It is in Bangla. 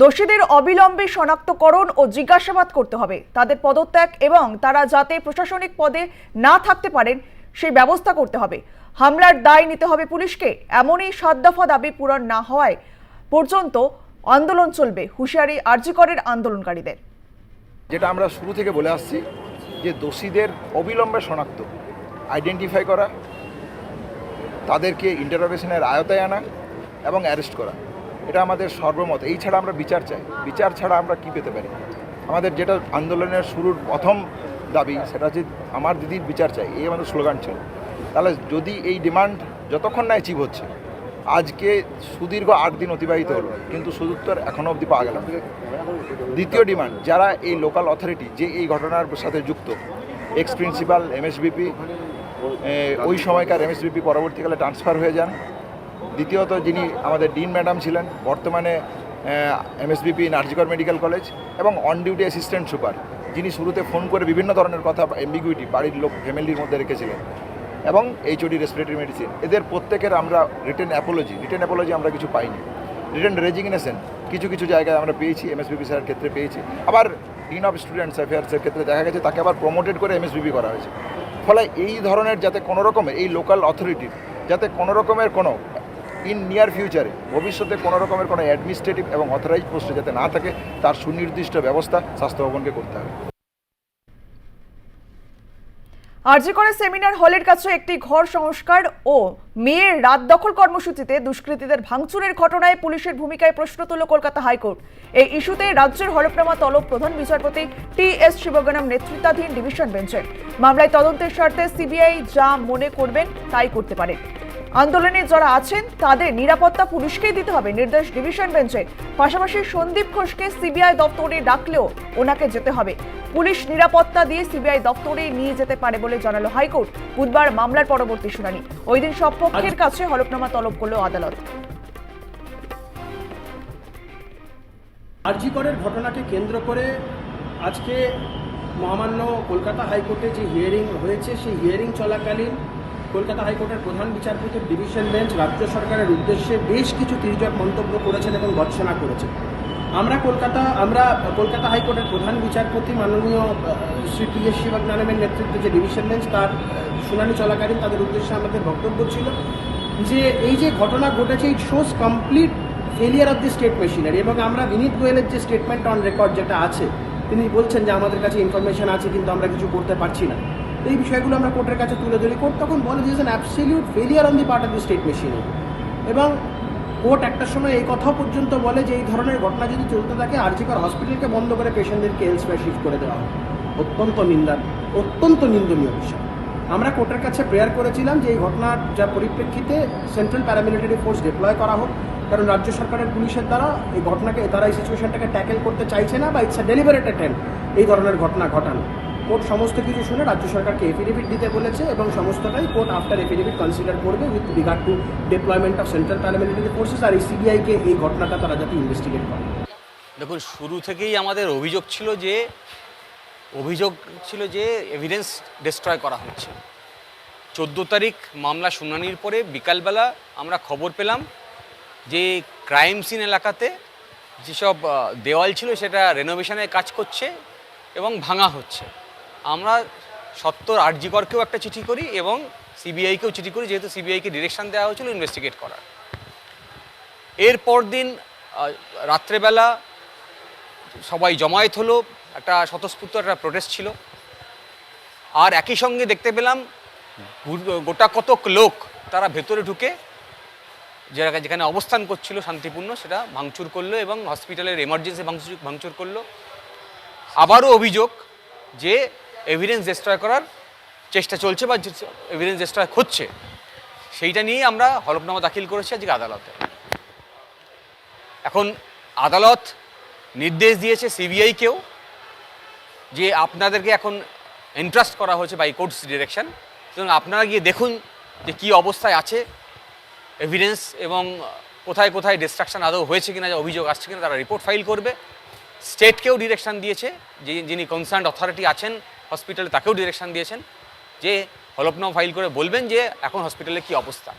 দোষীদের অবিলম্বে শনাক্তকরণ ও জিজ্ঞাসাবাদ করতে হবে। তাদের পদত্যাগ এবং তারা যাতে প্রশাসনিক পদে না থাকতে পারেন সেই ব্যবস্থা করতে হবে। হামলার দায় নিতে হবে পুলিশকে। এমনই সাত দফা দাবি পূরণ না হওয়ায় পর্যন্ত আন্দোলন চলবে। হুঁশিয়ারি আরজিকরের আন্দোলনকারীদের। যেটা আমরা শুরু থেকে বলে আসছি যে দোষীদের অবিলম্বে শনাক্ত আইডেন্টিফাই করা, তাদেরকে ইন্টারোগেশনের আয়তায় আনা এবং অ্যারেস্ট করা। এটা আমাদের সর্বমত। এই ছাড়া আমরা বিচার চাই। বিচার ছাড়া আমরা কি পেতে পারি? আমাদের যেটা আন্দোলনের শুরুর প্রথম দাবি, সেটা হচ্ছে আমার দিদির বিচার চাই। এই আমাদের স্লোগান ছিল। তাহলে যদি এই ডিমান্ড যতক্ষণ না অ্যাচিভ হচ্ছে, আজকে সুদীর্ঘ আট দিন অতিবাহিত হলো, কিন্তু সুদুত্তর এখনও অবধি পাওয়া গেল দ্বিতীয় ডিমান্ড, যারা এই লোকাল অথরিটি যে এই ঘটনার সাথে যুক্ত এক্স প্রিন্সিপাল এমএসবিপি ওই সময়কার এমএসবিপি পরবর্তীকালে ট্রান্সফার হয়ে যান। দ্বিতীয়ত যিনি আমাদের ডিন ম্যাডাম ছিলেন, বর্তমানে এমএসবিপি নার্জিকর মেডিকেল কলেজ এবং অন ডিউটি অ্যাসিস্ট্যান্ট সুপার। যিনি শুরুতে ফোন করে বিভিন্ন ধরনের কথা এম্বিগুইটি বাড়ির লোক, ফ্যামিলির মধ্যে রেখেছিলেন। এবং এইচওডি রেসপিরেটরি মেডিসিন এদের প্রত্যেকের আমরা রিটেন অ্যাপোলজি রিটেন অ্যাপোলজি আমরা কিছু পাইনি। রিটেন রেজিগনেশন কিছু কিছু জায়গায় আমরা পেয়েছি, এমএসবিপি স্যারের ক্ষেত্রে পেয়েছি। আবার ডিন অফ স্টুডেন্টস অ্যাফেয়ার্সের ক্ষেত্রে দেখা গেছে, তাকে আবার প্রমোটেড করে এমএসবিপি করা হয়েছে। ফলে এই ধরনের যাতে কোনো রকমের, এই লোকাল অথরিটির যাতে কোনো রকমের কোনো ইন নিয়ার ফিউচারে ভবিষ্যতে কোনো রকমের কোনো অ্যাডমিনিস্ট্রেটিভ এবং অথরাইজ পোস্টে যাতে না থাকে, তার সুনির্দিষ্ট ব্যবস্থা স্বাস্থ্য ভবনকে করতে হবে। আরজিকরে সেমিনার হলের কাছে একটি ঘর সংস্কার ও মেয়ের রাত দখল কর্মসূচিতে দুষ্কৃতীদের ভাঙচুরের ঘটনায় পুলিশের ভূমিকায় প্রশ্ন তুলল কলকাতা হাইকোর্ট। এই ইস্যুতে রাজ্যের হলফনামা তলব প্রধান বিচারপতি টি এস শিবগণম নেতৃত্বাধীন ডিভিশন বেঞ্চের। মামলায় তদন্তের স্বার্থে সিবিআই যা মনে করবেন, তাই করতে পারে। আন্দোলনে যারা আছেন তাদের নিরাপত্তা পুলিশকেই দিতে হবে। নির্দেশ ডিভিশন বেঞ্চে। পাশাপাশি সন্দীপ ঘোষকে সিবিআই দপ্তরে ডাকলেও ওনাকে যেতে হবে। পুলিশ নিরাপত্তা দিয়ে সিবিআই দপ্তরে নিয়ে যেতে পারে বলে জানালো হাইকোর্ট। বুধবার মামলার পরবর্তী শুনানি। ওই দিন সব পক্ষের কাছে হলফনামা তলব করল আদালত। আরজিকরের ঘটনাকে কেন্দ্র করে আজকে মহামান্য কলকাতা হাইকোর্টে যে হিয়ারিং হয়েছে সেই হিয়ারিং চলাকালীন কলকাতা হাইকোর্টের প্রধান বিচারপতির ডিভিশন বেঞ্চ রাজ্য সরকারের উদ্দেশ্যে বেশ কিছু তির্যক মন্তব্য করেছেন এবং গর্ষণা করেছেন। আমরা কলকাতা আমরা কলকাতা হাইকোর্টের প্রধান বিচারপতি মাননীয় শ্রী টি এস শিবজ্ঞানমের নেতৃত্বে যে ডিভিশন বেঞ্চ, তার শুনানি চলাকালীন তাদের উদ্দেশ্যে আমাদের বক্তব্য ছিল যে এই যে ঘটনা ঘটেছে it shows complete failure of the state machinery এবং আমরা বিনীত গোয়েলের যে স্টেটমেন্ট অন রেকর্ড যেটা আছে, তিনি বলছেন যে আমাদের কাছে ইনফরমেশন আছে, কিন্তু আমরা কিছু করতে পারছি না। এই বিষয়গুলো আমরা কোর্টের কাছে তুলে ধরি। কোর্ট তখন বলে দিয়েছে an absolute failure on the part of the state machinery এবং কোর্ট একটা সময় এই কথাও পর্যন্ত বলে যে, এই ধরনের ঘটনা যদি চলতে থাকে, আর্জিকর হসপিটালকে বন্ধ করে পেশেন্টদেরকে এলসওয়্যার শিফট করে দেওয়া হয় অত্যন্ত নিন্দা, অত্যন্ত নিন্দনীয় বিষয়। আমরা কোর্টের কাছে প্রেয়ার করেছিলাম যে, এই ঘটনার যা পরিপ্রেক্ষিতে সেন্ট্রাল প্যারামিলিটারি ফোর্স ডিপ্লয় করা হোক। কারণ রাজ্য সরকারের পুলিশের দ্বারা এই ঘটনাকে, তারা এই সিচুয়েশনটাকে ট্যাকেল করতে চাইছে না বা ইটস ডেলিভারেট অ্যাটেম্প এই ধরনের ঘটনা ঘটানো। কোর্ট সমস্ত কিছু শুনে রাজ্য সরকারকে এফিডেভিট দিতে বলেছে এবং সমস্তটাই কোর্ট আফটার এফিডেভিট কনসিডার করবে with regard to deployment of central paramilitary forces আর এই সিবিআইকে এই ঘটনাটা তারা যাতে ইনভেস্টিগেট করে। দেখুন, শুরু থেকেই আমাদের অভিযোগ ছিল যে, অভিযোগ ছিল যে এভিডেন্স ডিস্ট্রয় করা হচ্ছে। চোদ্দ তারিখ মামলা শুনানির পরে বিকালবেলা আমরা খবর পেলাম যে ক্রাইম সিন এলাকাতে যেসব দেওয়াল ছিল সেটা রেনোভেশনের কাজ করছে এবং ভাঙা হচ্ছে। আমরা সত্তর আরজিকরকেও একটা চিঠি করি এবং সিবিআইকেও চিঠি করি, যেহেতু সিবিআইকে ডিরেকশন দেওয়া হয়েছিল ইনভেস্টিগেট করার। এরপর দিন রাত্রেবেলা সবাই জমায়েত হলো, একটা স্বতঃস্ফূর্ত একটা প্রোটেস্ট ছিল। আর একই সঙ্গে দেখতে পেলাম গোটা কতক লোক তারা ভেতরে ঢুকে, যারা, যেখানে অবস্থান করছিল শান্তিপূর্ণ, সেটা ভাঙচুর করল এবং হসপিটালের এমার্জেন্সি ভাঙচুর ভাঙচুর করল। আবারও অভিযোগ যে এভিডেন্স ডিস্ট্রয় করার চেষ্টা চলছে বা এভিডেন্স ডিস্ট্রয় হচ্ছে, সেইটা নিয়েই আমরা হলফনামা দাখিল করেছি আজকে আদালতে। এখন আদালত নির্দেশ দিয়েছে সিবিআইকেও যে আপনাদেরকে এখন ইন্ট্রাস্ট করা হয়েছে বাই কোর্টস ডিরেকশন সুতরাং আপনারা গিয়ে দেখুন যে কী অবস্থায় আছে এভিডেন্স এবং কোথায় কোথায় ডিস্ট্রাকশন আদৌ হয়েছে কিনা, যে অভিযোগ আসছে কিনা, তারা রিপোর্ট ফাইল করবে। স্টেটকেও ডিরেকশন দিয়েছে, যে যিনি কনসার্ন অথরিটি আছেন হসপিটালে তাকেও ডিরেকশান দিয়েছেন যে হলফনামা ফাইল করে বলবেন যে এখন হসপিটালে কি অবস্থা।